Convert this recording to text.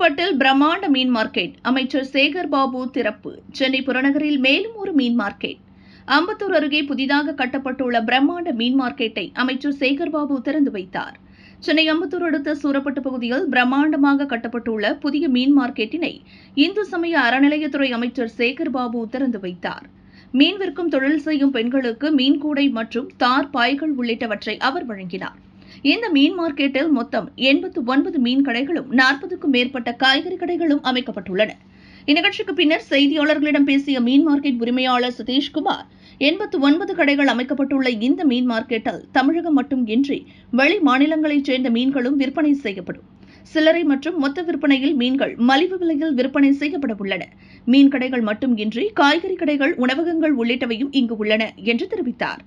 செங்கல்பட்டில் பிரம்மாண்ட மீன் மார்க்கெட். அமைச்சர் சேகர் பாபு திறப்பு. சென்னை புறநகரில் மேலும் ஒரு மீன் மார்க்கெட். அம்பத்தூர் அருகே புதிதாக கட்டப்பட்டுள்ள பிரம்மாண்ட மீன் மார்க்கெட்டை அமைச்சர் சேகர் பாபு திறந்து வைத்தார். சென்னை அம்பத்தூர் அடுத்த சூரப்பட்டு பகுதியில் பிரம்மாண்டமாக கட்டப்பட்டுள்ள புதிய மீன் மார்க்கெட்டினை இந்து சமய அறநிலையத்துறை அமைச்சர் சேகர் பாபு திறந்து வைத்தார். மீன் விற்கும் தொழில் செய்யும் பெண்களுக்கு மீன்கூடை மற்றும் தார் பாய்கள் உள்ளிட்டவற்றை அவர் வழங்கினார். இந்த மீன் மார்க்கெட்டில் மொத்தம் எண்பத்து ஒன்பது மீன் கடைகளும் நாற்பதுக்கும் மேற்பட்ட காய்கறி கடைகளும் அமைக்கப்பட்டுள்ளன. இந்நிகழ்ச்சிக்கு பின்னர் செய்தியாளர்களிடம் பேசிய மீன் மார்க்கெட் உரிமையாளர் சதீஷ்குமார் எண்பத்து ஒன்பது கடைகள் அமைக்கப்பட்டுள்ள இந்த மீன் மார்க்கெட்டால் தமிழகம் மட்டும் இன்றி வெளி மாநிலங்களைச் சேர்ந்த மீன்களும் விற்பனை செய்யப்படும். சில்லறை மற்றும் மொத்த விற்பனையில் மீன்கள் மலிவு விலையில் விற்பனை செய்யப்பட உள்ளன மீன் கடைகள் மட்டும் இன்றி காய்கறி கடைகள் உணவகங்கள் உள்ளிட்டவையும் இங்கு உள்ளன என்று தெரிவித்தார்.